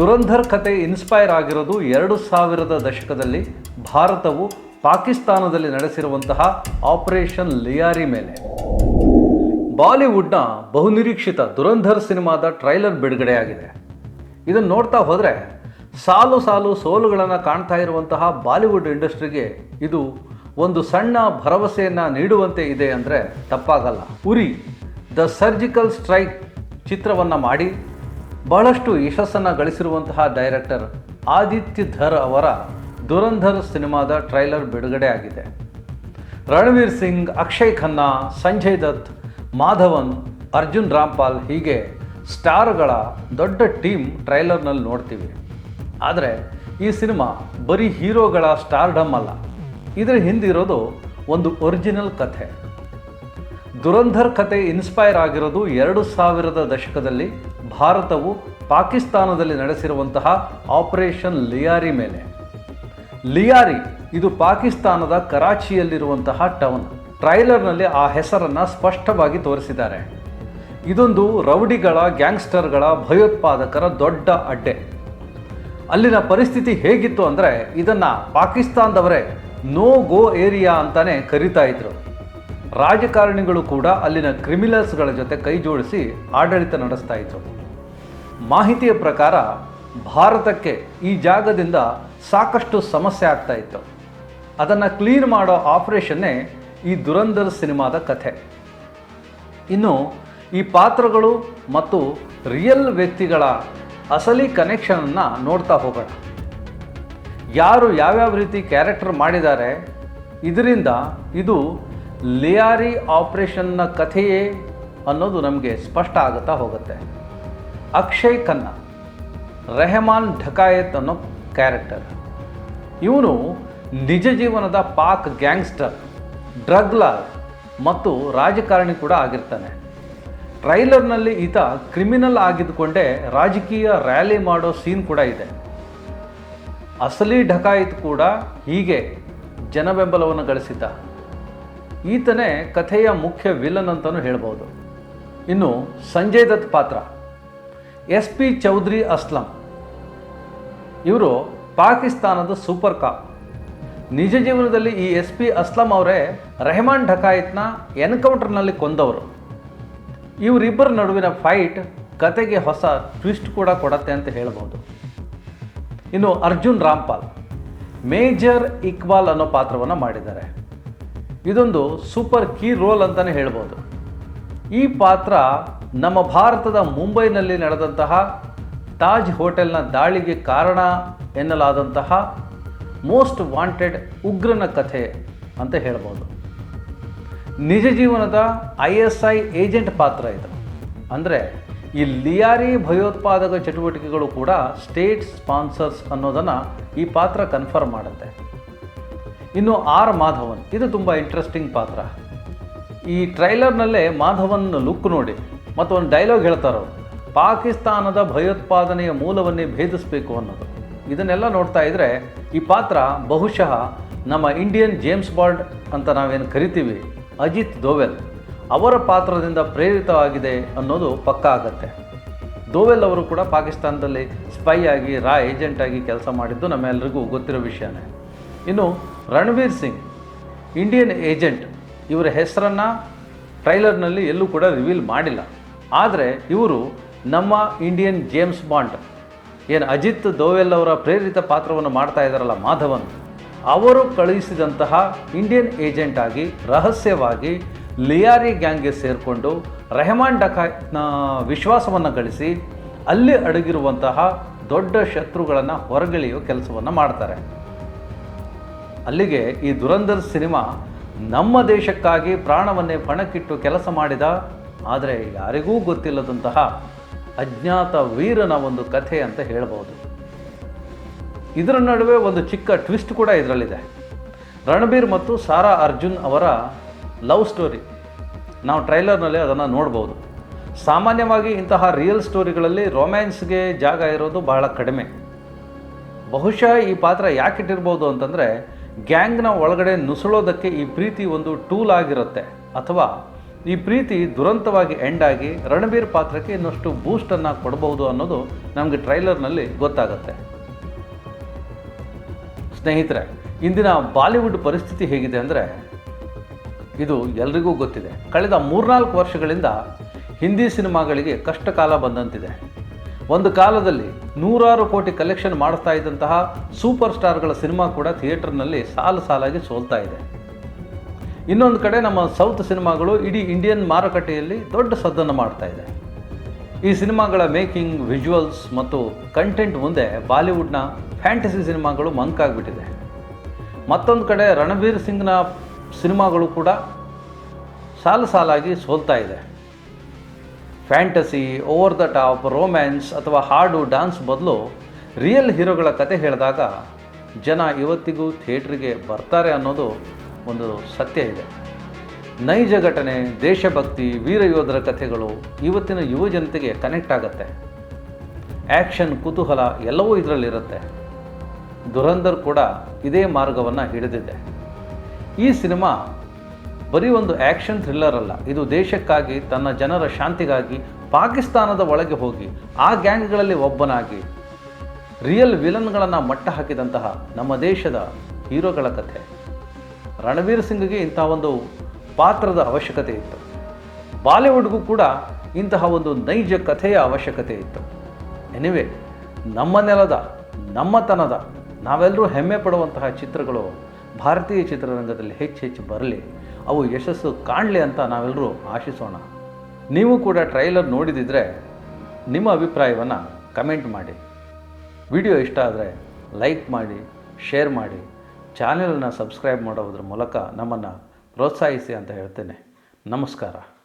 ದುರಂಧರ್ ಕತೆ ಇನ್ಸ್ಪೈರ್ ಆಗಿರೋದು ಎರಡು ಸಾವಿರದ ದಶಕದಲ್ಲಿ ಭಾರತವು ಪಾಕಿಸ್ತಾನದಲ್ಲಿ ನಡೆಸಿರುವಂತಹ ಆಪರೇಷನ್ ಲಿಯಾರಿ ಮೇಲೆ. ಬಾಲಿವುಡ್ನ ಬಹುನಿರೀಕ್ಷಿತ ದುರಂಧರ್ ಸಿನಿಮಾದ ಟ್ರೈಲರ್ ಬಿಡುಗಡೆಯಾಗಿದೆ. ಇದನ್ನು ನೋಡ್ತಾ ಹೋದರೆ ಸಾಲು ಸಾಲು ಸೋಲುಗಳನ್ನು ಕಾಣ್ತಾ ಇರುವಂತಹ ಬಾಲಿವುಡ್ ಇಂಡಸ್ಟ್ರಿಗೆ ಇದು ಒಂದು ಸಣ್ಣ ಭರವಸೆಯನ್ನು ನೀಡುವಂತೆ ಇದೆ ಅಂದರೆ ತಪ್ಪಾಗಲ್ಲ. ಉರಿ, ದ ಸರ್ಜಿಕಲ್ ಸ್ಟ್ರೈಕ್ ಚಿತ್ರವನ್ನು ಮಾಡಿ ಬಹಳಷ್ಟು ಯಶಸ್ಸನ್ನು ಗಳಿಸಿರುವಂತಹ ಡೈರೆಕ್ಟರ್ ಆದಿತ್ಯ ಧರ್ ಅವರ ದುರಂಧರ್ ಸಿನಿಮಾದ ಟ್ರೈಲರ್ ಬಿಡುಗಡೆ ಆಗಿದೆ. ರಣವೀರ್ ಸಿಂಗ್, ಅಕ್ಷಯ್ ಖನ್ನಾ, ಸಂಜಯ್ ದತ್, ಮಾಧವನ್, ಅರ್ಜುನ್ ರಾಮ್ಪಾಲ್ ಹೀಗೆ ಸ್ಟಾರ್ಗಳ ದೊಡ್ಡ ಟೀಮ್ ಟ್ರೈಲರ್ನಲ್ಲಿ ನೋಡ್ತೀವಿ. ಆದರೆ ಈ ಸಿನಿಮಾ ಬರೀ ಹೀರೋಗಳ ಸ್ಟಾರ್ಡಮ್ ಅಲ್ಲ, ಇದರ ಹಿಂದಿರೋದು ಒಂದು ಒರಿಜಿನಲ್ ಕಥೆ. ದುರಂಧರ್ ಕತೆ ಇನ್ಸ್ಪೈರ್ ಆಗಿರೋದು ಎರಡು ಸಾವಿರದ ದಶಕದಲ್ಲಿ ಭಾರತವು ಪಾಕಿಸ್ತಾನದಲ್ಲಿ ನಡೆಸಿರುವಂತಹ ಆಪರೇಷನ್ ಲಿಯಾರಿ ಮೇಲೆ. ಲಿಯಾರಿ ಇದು ಪಾಕಿಸ್ತಾನದ ಕರಾಚಿಯಲ್ಲಿರುವಂತಹ ಟೌನ್. ಟ್ರೈಲರ್ನಲ್ಲಿ ಆ ಹೆಸರನ್ನು ಸ್ಪಷ್ಟವಾಗಿ ತೋರಿಸಿದ್ದಾರೆ. ಇದೊಂದು ರೌಡಿಗಳ, ಗ್ಯಾಂಗ್ಸ್ಟರ್ಗಳ ಭಯೋತ್ಪಾದಕರ ದೊಡ್ಡ ಅಡ್ಡೆ. ಅಲ್ಲಿನ ಪರಿಸ್ಥಿತಿ ಹೇಗಿತ್ತು ಅಂದರೆ ಇದನ್ನು ಪಾಕಿಸ್ತಾನದವರೇ ನೋ ಗೋ ಏರಿಯಾ ಅಂತಾನೆ ಕರಿತಾ ಇದ್ರು. ರಾಜಕಾರಣಿಗಳು ಕೂಡ ಅಲ್ಲಿನ ಕ್ರಿಮಿನಲ್ಸ್ಗಳ ಜೊತೆ ಕೈ ಜೋಡಿಸಿ ಆಡಳಿತ ನಡೆಸ್ತಾ ಇದ್ರು. ಮಾಹಿತಿಯ ಪ್ರಕಾರ ಭಾರತಕ್ಕೆ ಈ ಜಾಗದಿಂದ ಸಾಕಷ್ಟು ಸಮಸ್ಯೆ ಆಗ್ತಾ ಇತ್ತು. ಅದನ್ನು ಕ್ಲೀನ್ ಮಾಡೋ ಆಪರೇಷನ್ನೇ ಈ ದುರಂಧರ್ ಸಿನಿಮಾದ ಕಥೆ. ಇನ್ನು ಈ ಪಾತ್ರಗಳು ಮತ್ತು ರಿಯಲ್ ವ್ಯಕ್ತಿಗಳ ಅಸಲಿ ಕನೆಕ್ಷನನ್ನು ನೋಡ್ತಾ ಹೋಗೋಣ. ಯಾರು ಯಾವ್ಯಾವ ರೀತಿ ಕ್ಯಾರೆಕ್ಟರ್ ಮಾಡಿದ್ದಾರೆ, ಇದರಿಂದ ಇದು ಲಿಯಾರಿ ಆಪರೇಷನ್ನ ಕಥೆಯೇ ಅನ್ನೋದು ನಮಗೆ ಸ್ಪಷ್ಟ ಆಗುತ್ತಾ ಹೋಗುತ್ತೆ. ಅಕ್ಷಯ್ ಖನ್ನಾ, ರೆಹಮಾನ್ ಢಕಾಯತ್ ಅನ್ನೋ ಕ್ಯಾರೆಕ್ಟರ್ ಇವನು ನಿಜ ಜೀವನದ ಪಾಕ್ ಗ್ಯಾಂಗ್ಸ್ಟರ್, ಡ್ರಗ್ ಲಾರ್ ಮತ್ತು ರಾಜಕಾರಣಿ ಕೂಡ ಆಗಿರ್ತಾನೆ. ಟ್ರೈಲರ್ನಲ್ಲಿ ಈತ ಕ್ರಿಮಿನಲ್ ಆಗಿದ್ದುಕೊಂಡೇ ರಾಜಕೀಯ ರ್ಯಾಲಿ ಮಾಡೋ ಸೀನ್ ಕೂಡ ಇದೆ. ಅಸಲಿ ಢಕಾಯಿತ್ ಕೂಡ ಹೀಗೆ ಜನಬೆಂಬಲವನ್ನು ಗಳಿಸಿದ್ದ. ಈತನೇ ಕಥೆಯ ಮುಖ್ಯ ವಿಲನ್ ಅಂತಲೂ ಹೇಳ್ಬೋದು. ಇನ್ನು ಸಂಜಯ್ ದತ್ ಪಾತ್ರ. S P Chaudhary Aslam. ಇವರು ಪಾಕಿಸ್ತಾನದ ಸೂಪರ್ ಕಾಪ್. ನಿಜ ಜೀವನದಲ್ಲಿ ಈ ಎಸ್ ಪಿ ಅಸ್ಲಂ ಅವರೇ ರೆಹಮಾನ್ ಢಕಾಯತ್ನ ಎನ್ಕೌಂಟರ್ನಲ್ಲಿ ಕೊಂದವರು. ಇವರಿಬ್ಬರ ನಡುವಿನ ಫೈಟ್ ಕತೆಗೆ ಹೊಸ ಟ್ವಿಸ್ಟ್ ಕೂಡ ಕೊಡತ್ತೆ ಅಂತ ಹೇಳ್ಬೋದು. ಇನ್ನು ಅರ್ಜುನ್ ರಾಮ್ಪಾಲ್, ಮೇಜರ್ ಇಕ್ಬಾಲ್ ಅನ್ನೋ ಪಾತ್ರವನ್ನು ಮಾಡಿದ್ದಾರೆ. ಇದೊಂದು ಸೂಪರ್ ಕೀ ರೋಲ್ ಅಂತಲೇ ಹೇಳ್ಬೋದು. ಈ ಪಾತ್ರ ನಮ್ಮ ಭಾರತದ ಮುಂಬೈನಲ್ಲಿ ನಡೆದಂತಹ ತಾಜ್ ಹೋಟೆಲ್ನ ದಾಳಿಗೆ ಕಾರಣ ಎನ್ನಲಾದಂತಹ ಮೋಸ್ಟ್ ವಾಂಟೆಡ್ ಉಗ್ರನ ಕಥೆ ಅಂತ ಹೇಳ್ಬೋದು. ನಿಜ ಜೀವನದ ಐ ಎಸ್ ಐ ಏಜೆಂಟ್ ಪಾತ್ರ ಇದು. ಅಂದರೆ ಈ ಲಿಯಾರಿ ಭಯೋತ್ಪಾದಕ ಚಟುವಟಿಕೆಗಳು ಕೂಡ ಸ್ಟೇಟ್ ಸ್ಪಾನ್ಸರ್ಸ್ ಅನ್ನೋದನ್ನು ಈ ಪಾತ್ರ ಕನ್ಫರ್ಮ್ ಮಾಡುತ್ತೆ. ಇನ್ನು ಆರ್ ಮಾಧವನ್, ಇದು ತುಂಬ ಇಂಟ್ರೆಸ್ಟಿಂಗ್ ಪಾತ್ರ. ಈ ಟ್ರೈಲರ್ನಲ್ಲೇ ಮಾಧವನ್ ಲುಕ್ ನೋಡಿ. ಮತ್ತು ಒಂದು ಡೈಲಾಗ್ ಹೇಳ್ತಾರೋ ಪಾಕಿಸ್ತಾನದ ಭಯೋತ್ಪಾದನೆಯ ಮೂಲವನ್ನೇ ಭೇದಿಸಬೇಕು ಅನ್ನೋದು. ಇದನ್ನೆಲ್ಲ ನೋಡ್ತಾ ಇದ್ದರೆ ಈ ಪಾತ್ರ ಬಹುಶಃ ನಮ್ಮ ಇಂಡಿಯನ್ ಜೇಮ್ಸ್ ಬಾಂಡ್ ಅಂತ ನಾವೇನು ಕರಿತೀವಿ, ಅಜಿತ್ ದೋವೆಲ್. ಅವರ ಪಾತ್ರದಿಂದ ಪ್ರೇರಿತವಾಗಿದೆ ಅನ್ನೋದು ಪಕ್ಕ ಆಗತ್ತೆ. ದೋವೆಲ್ ಅವರು ಕೂಡ ಪಾಕಿಸ್ತಾನದಲ್ಲಿ ಸ್ಪೈ ಆಗಿ ರಾ ಏಜೆಂಟ್ ಆಗಿ ಕೆಲಸ ಮಾಡಿದ್ದು ನಮ್ಮೆಲ್ಲರಿಗೂ ಗೊತ್ತಿರೋ ವಿಷಯನೇ. ಇನ್ನು ರಣವೀರ್ ಸಿಂಗ್ ಇಂಡಿಯನ್ ಏಜೆಂಟ್ ಇವರ ಹೆಸರನ್ನು ಟ್ರೈಲರ್ನಲ್ಲಿ ಎಲ್ಲೂ ಕೂಡ ರಿವೀಲ್ ಮಾಡಿಲ್ಲ. ಆದರೆ ಇವರು ನಮ್ಮ ಇಂಡಿಯನ್ ಜೇಮ್ಸ್ ಬಾಂಡ್ ಏನು ಅಜಿತ್ ದೋವೆಲ್ ಅವರ ಪ್ರೇರಿತ ಪಾತ್ರವನ್ನು ಮಾಡ್ತಾ ಇದ್ದಾರಲ್ಲ ಮಾಧವನ್, ಅವರು ಕಳುಹಿಸಿದಂತಹ ಇಂಡಿಯನ್ ಏಜೆಂಟ್ ಆಗಿ, ರಹಸ್ಯವಾಗಿ ಲಿಯಾರಿ ಗ್ಯಾಂಗ್ಗೆ ಸೇರಿಕೊಂಡು ರೆಹಮಾನ್ ಡಕಾಯ್ನ ವಿಶ್ವಾಸವನ್ನು ಗಳಿಸಿ ಅಲ್ಲಿ ಅಡಗಿರುವಂತಹ ದೊಡ್ಡ ಶತ್ರುಗಳನ್ನು ಹೊರಗೆಳೆಯುವ ಕೆಲಸವನ್ನು ಮಾಡ್ತಾರೆ. ಅಲ್ಲಿಗೆ ಈ ದುರಂಧರ್ ಸಿನಿಮಾ ನಮ್ಮ ದೇಶಕ್ಕಾಗಿ ಪ್ರಾಣವನ್ನೇ ಪಣಕ್ಕಿಟ್ಟು ಕೆಲಸ ಮಾಡಿದ ಆದರೆ ಯಾರಿಗೂ ಗೊತ್ತಿಲ್ಲದಂತಹ ಅಜ್ಞಾತ ವೀರನ ಒಂದು ಕಥೆ ಅಂತ ಹೇಳ್ಬೋದು ಇದರ ನಡುವೆ ಒಂದು ಚಿಕ್ಕ ಟ್ವಿಸ್ಟ್ ಕೂಡ ಇದರಲ್ಲಿದೆ. ರಣಬೀರ್ ಮತ್ತು ಸಾರಾ ಅರ್ಜುನ್ ಅವರ ಲವ್ ಸ್ಟೋರಿ. ನಾವು ಟ್ರೈಲರ್ನಲ್ಲಿ ಅದನ್ನು ನೋಡ್ಬೋದು. ಸಾಮಾನ್ಯವಾಗಿ ಇಂತಹ ರಿಯಲ್ ಸ್ಟೋರಿಗಳಲ್ಲಿ ರೊಮ್ಯಾನ್ಸ್ಗೆ ಜಾಗ ಇರೋದು ಬಹಳ ಕಡಿಮೆ. ಬಹುಶಃ ಈ ಪಾತ್ರ ಯಾಕೆ ಇಟ್ಟಿರ್ಬೋದು ಅಂತಂದರೆ ಗ್ಯಾಂಗ್ನ ಒಳಗಡೆ ನುಸುಳೋದಕ್ಕೆ ಈ ಪ್ರೀತಿ ಒಂದು ಟೂಲ್ ಆಗಿರುತ್ತೆ. ಅಥವಾ ಈ ಪ್ರೀತಿ ದುರಂತವಾಗಿ ಎಂಡ್ ಆಗಿ ರಣಬೀರ್ ಪಾತ್ರಕ್ಕೆ ಇನ್ನಷ್ಟು ಬೂಸ್ಟನ್ನು ಕೊಡಬಹುದು ಅನ್ನೋದು ನಮಗೆ ಟ್ರೈಲರ್ನಲ್ಲಿ ಗೊತ್ತಾಗುತ್ತೆ. ಸ್ನೇಹಿತರೆ, ಇಂದಿನ ಬಾಲಿವುಡ್ ಪರಿಸ್ಥಿತಿ ಹೇಗಿದೆ ಅಂದರೆ ಇದು ಎಲ್ರಿಗೂ ಗೊತ್ತಿದೆ. ಕಳೆದ ಮೂರ್ನಾಲ್ಕು ವರ್ಷಗಳಿಂದ ಹಿಂದಿ ಸಿನಿಮಾಗಳಿಗೆ ಕಷ್ಟ ಕಾಲ ಬಂದಂತಿದೆ. ಒಂದು ಕಾಲದಲ್ಲಿ ನೂರಾರು ಕೋಟಿ ಕಲೆಕ್ಷನ್ ಮಾಡ್ತಾ ಇದ್ದಂತಹ ಸೂಪರ್ ಸ್ಟಾರ್ಗಳ ಸಿನಿಮಾ ಕೂಡ ಥಿಯೇಟರ್ನಲ್ಲಿ ಸಾಲು ಸಾಲಾಗಿ ಸೋಲ್ತಾ ಇದೆ. ಇನ್ನೊಂದು ಕಡೆ ನಮ್ಮ ಸೌತ್ ಸಿನಿಮಾಗಳು ಇಡೀ ಇಂಡಿಯನ್ ಮಾರುಕಟ್ಟೆಯಲ್ಲಿ ದೊಡ್ಡ ಸದ್ದನ್ನು ಮಾಡ್ತಾ ಇದೆ. ಈ ಸಿನಿಮಾಗಳ ಮೇಕಿಂಗ್, ವಿಜುವಲ್ಸ್ ಮತ್ತು ಕಂಟೆಂಟ್ ಮುಂದೆ ಬಾಲಿವುಡ್ನ ಫ್ಯಾಂಟಸಿ ಸಿನಿಮಾಗಳು ಮಂಕಾಗ್ಬಿಟ್ಟಿದೆ ಮತ್ತೊಂದು ಕಡೆ ರಣಬೀರ್ ಸಿಂಗ್ನ ಸಿನಿಮಾಗಳು ಕೂಡ ಸಾಲು ಸಾಲಾಗಿ ಸೋಲ್ತಾ ಇದೆ. Fantasy, over the top, romance ಅಥವಾ ಹಾಡು ಡ್ಯಾನ್ಸ್ ಬದಲು ರಿಯಲ್ ಹೀರೋಗಳ ಕತೆ ಹೇಳಿದಾಗ ಜನ ಇವತ್ತಿಗೂ ಥಿಯೇಟ್ರಿಗೆ ಬರ್ತಾರೆ ಅನ್ನೋದು ಒಂದು ಸತ್ಯ ಇದೆ. ನೈಜ ಘಟನೆ, ದೇಶಭಕ್ತಿ ವೀರಯೋಧರ ಕಥೆಗಳು ಇವತ್ತಿನ ಯುವ ಜನತೆಗೆ ಕನೆಕ್ಟ್ ಆಗುತ್ತೆ. ಆ್ಯಕ್ಷನ್ ಕುತೂಹಲ ಎಲ್ಲವೂ ಇದರಲ್ಲಿರುತ್ತೆ. ದುರಂಧರ್ ಕೂಡ ಇದೇ ಮಾರ್ಗವನ್ನು ಹಿಡಿದಿದೆ. ಈ ಸಿನಿಮಾ ಬರೀ ಒಂದು ಆ್ಯಕ್ಷನ್ ಥ್ರಿಲ್ಲರ್ ಅಲ್ಲ. ಇದು ದೇಶಕ್ಕಾಗಿ, ತನ್ನ ಜನರ ಶಾಂತಿಗಾಗಿ, ಪಾಕಿಸ್ತಾನದ ಒಳಗೆ ಹೋಗಿ, ಆ ಗ್ಯಾಂಗ್ಗಳಲ್ಲಿ ಒಬ್ಬನಾಗಿ ರಿಯಲ್ ವಿಲನ್ಗಳನ್ನು ಮಟ್ಟ ಹಾಕಿದಂತಹ ನಮ್ಮ ದೇಶದ ಹೀರೋಗಳ ಕಥೆ. ರಣವೀರ್ ಸಿಂಗ್ಗೆ ಇಂತಹ ಒಂದು ಪಾತ್ರದ ಅವಶ್ಯಕತೆ ಇತ್ತು. ಬಾಲಿವುಡ್ಗೂ ಕೂಡ ಇಂತಹ ಒಂದು ನೈಜ ಕಥೆಯ ಅವಶ್ಯಕತೆ ಇತ್ತು. ಎನಿವೆ, ನಮ್ಮ ನೆಲದ ನಮ್ಮತನದ ನಾವೆಲ್ಲರೂ ಹೆಮ್ಮೆ ಪಡುವಂತಹ ಚಿತ್ರಗಳು ಭಾರತೀಯ ಚಿತ್ರರಂಗದಲ್ಲಿ ಹೆಚ್ಚು ಹೆಚ್ಚು ಬರಲಿ, ಅವು ಯಶಸ್ಸು ಕಾಣಲಿ ಅಂತ ನಾವೆಲ್ಲರೂ ಆಶಿಸೋಣ. ನೀವು ಕೂಡ ಟ್ರೈಲರ್ ನೋಡಿದಿದ್ರೆ ನಿಮ್ಮ ಅಭಿಪ್ರಾಯವನ್ನು ಕಮೆಂಟ್ ಮಾಡಿ. ವಿಡಿಯೋ ಇಷ್ಟ ಆದರೆ ಲೈಕ್ ಮಾಡಿ, ಶೇರ್ ಮಾಡಿ. ಚಾನೆಲನ್ನು ಸಬ್ಸ್ಕ್ರೈಬ್ ಮಾಡೋದ್ರ ಮೂಲಕ ನಮ್ಮನ್ನು ಪ್ರೋತ್ಸಾಹಿಸಿ ಅಂತ ಹೇಳ್ತೇನೆ. ನಮಸ್ಕಾರ.